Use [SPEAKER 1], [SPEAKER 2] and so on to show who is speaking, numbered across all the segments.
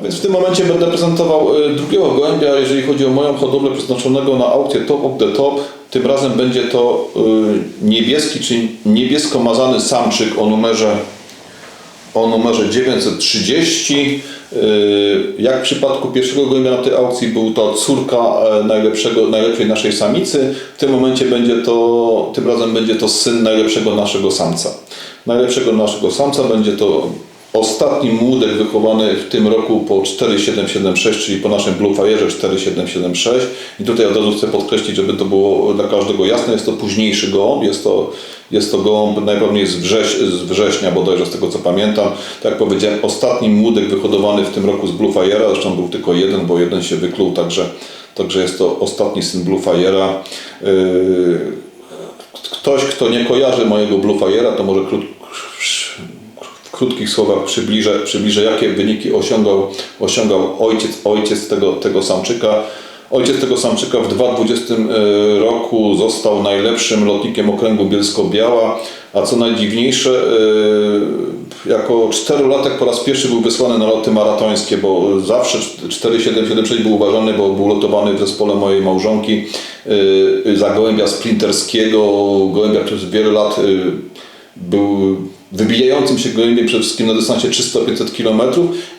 [SPEAKER 1] A więc w tym momencie będę prezentował y, drugiego gołębia, jeżeli chodzi o moją hodowlę przeznaczonego na aukcję Top of the Top. Tym razem będzie to y, niebieski, czyli niebiesko-mazany samczyk o numerze o numerze 930. Yy, Jak w przypadku pierwszego gołębia na tej aukcji był to córka e, najlepszego, najlepszej naszej samicy. W tym momencie będzie to, tym razem będzie to syn najlepszego naszego samca. Najlepszego naszego samca będzie to ostatni młodek wychowany w tym roku po 4776, czyli po naszym Blue Fire'ze 4776. I tutaj od razu chcę podkreślić, żeby to było dla każdego jasne, jest to późniejszy gołąb, jest to, jest to gołąb najpewniej z, wrześ, z września bodajże, z tego co pamiętam. Tak jak powiedziałem, ostatni młodek wyhodowany w tym roku z Blue Fire'a, zresztą był tylko jeden, bo jeden się wykluł, także, także jest to ostatni syn Blue Fire'a. Yy, Ktoś, kto nie kojarzy mojego Blue Fire'a, to może krót, w krótkich słowach przybliżę, przybliżę jakie wyniki osiągał, osiągał ojciec, ojciec tego, tego samczyka. Ojciec tego samczyka w 2020 e, roku został najlepszym lotnikiem okręgu Bielsko-Biała, a co najdziwniejsze, e, jako czterolatek po raz pierwszy był wysłany na loty maratońskie, bo zawsze 4776 był uważany, bo był lotowany w zespole mojej małżonki e, za gołębia sprinterskiego, gołębia przez wiele lat był wybijającym się gołębiem przede wszystkim na dystansie 300-500 km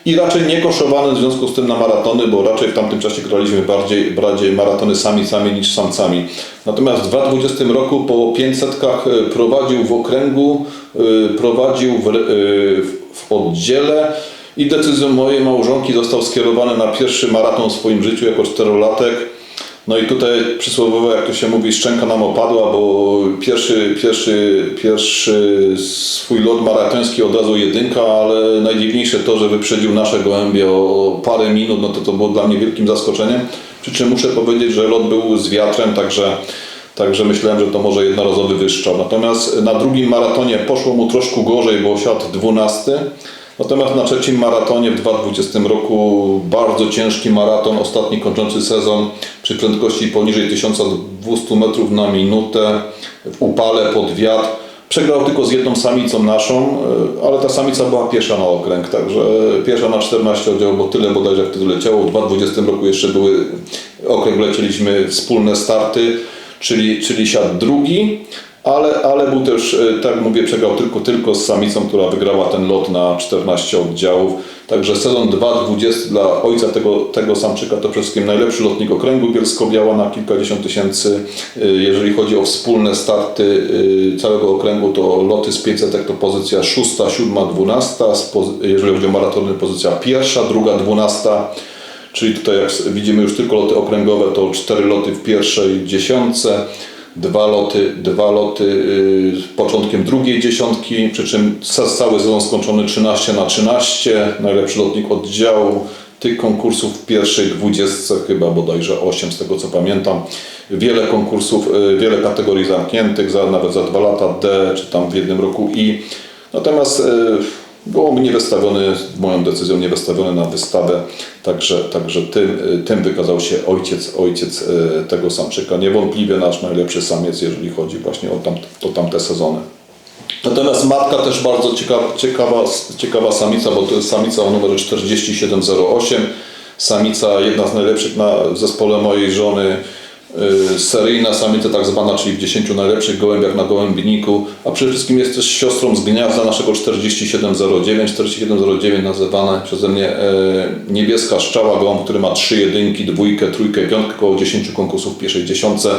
[SPEAKER 1] i raczej nie koszowany w związku z tym na maratony, bo raczej w tamtym czasie graliśmy bardziej, bardziej maratony samicami niż samcami. Natomiast w 2020 roku po 500 prowadził w okręgu, y, prowadził w, y, w oddziale i decyzją mojej małżonki został skierowany na pierwszy maraton w swoim życiu jako czterolatek. No i tutaj przysłowiowo, jak to się mówi, szczęka nam opadła, bo pierwszy, pierwszy, pierwszy swój lot maratoński od razu jedynka, ale najdziwniejsze to, że wyprzedził nasze gołębie o parę minut, no to to było dla mnie wielkim zaskoczeniem. Przy czym muszę powiedzieć, że lot był z wiatrem, także, także myślałem, że to może jednorazowy wyszczał. Natomiast na drugim maratonie poszło mu troszkę gorzej, bo siadł 12. Natomiast na trzecim maratonie w 2020 roku bardzo ciężki maraton, ostatni kończący sezon przy prędkości poniżej 1200 metrów na minutę w upale pod wiatr. Przegrał tylko z jedną samicą naszą, e, ale ta samica była pierwsza na okręg, także pierwsza na 14 oddziałów, bo tyle bodajże wtedy leciało. W 2020 roku jeszcze były, okręg lecieliśmy wspólne starty, czyli, czyli siadł drugi. Ale, ale był też, e, tak mówię, przegrał tylko, tylko z samicą, która wygrała ten lot na 14 oddziałów. Także sezon 2-20 dla ojca tego, tego samczyka to przede wszystkim najlepszy lotnik okręgu Bielsko-Biała na kilkadziesiąt tysięcy. E, Jeżeli chodzi o wspólne starty e, całego okręgu, to loty z 500 to pozycja 6, 7, 12. z pozy- Jeżeli chodzi o maratony, pozycja pierwsza, druga, 12. Czyli tutaj jak widzimy już tylko loty okręgowe, to cztery loty w pierwszej dziesiątce dwa loty, dwa loty yy, z początkiem drugiej dziesiątki, przy czym ca- cały sezon skończony 13 na 13, najlepszy lotnik oddziału, tych konkursów w pierwszej dwudziestce chyba bodajże 8 z tego co pamiętam. Wiele konkursów, yy, wiele kategorii zamkniętych, za, nawet za dwa lata D, czy tam w jednym roku I. Natomiast yy, Gołąb nie wystawiony, moją decyzją nie wystawiony na wystawę, także, także tym, y, tym wykazał się ojciec, ojciec y, tego samczyka. Niewątpliwie nasz najlepszy samiec, jeżeli chodzi właśnie o, tam, o tamte sezony. Natomiast matka też bardzo ciekawa, ciekawa, ciekawa samica, bo to jest samica o numerze 4708. Samica, jedna z najlepszych na, w zespole mojej żony, seryjna samica tak zwana, czyli w 10 najlepszych gołębiach na gołębniku, a przede wszystkim jest też siostrą z gniazda naszego 4709. 4709 nazywana przeze mnie e, niebieska szczała, gołąb, który ma trzy jedynki, dwójkę, trójkę, piątkę, około 10 konkursów w pierwszej dziesiątce.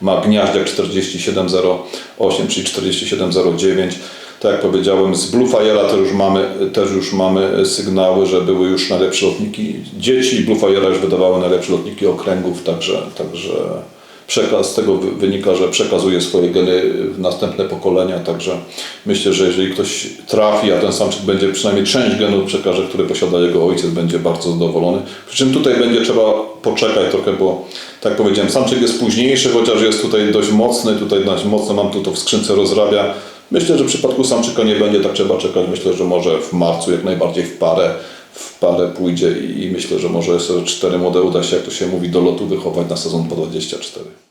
[SPEAKER 1] Ma gniaździak 4708, czyli 4709. Tak jak powiedziałem, z Blue Fire'a też już mamy, też już mamy sygnały, że były już najlepsze lotniki dzieci. Blue Fire'a już wydawały najlepsze lotniki okręgów, także, także przekaz z tego wy- wynika, że przekazuje swoje geny w następne pokolenia, także myślę, że jeżeli ktoś trafi, a ten samczyk będzie przynajmniej część genów przekaże, które posiada jego ojciec, będzie bardzo zadowolony. Przy czym tutaj będzie trzeba poczekać trochę, bo tak powiedziałem, samczyk jest późniejszy, chociaż jest tutaj dość mocny, tutaj dość mocno mam tu to w skrzynce rozrabia. Myślę, że w przypadku samczyka nie będzie tak trzeba czekać. Myślę, że może w marcu jak najbardziej w parę, w parę pójdzie i, myślę, że może cztery młode uda się, jak to się mówi, do lotu wychować na sezon po 24.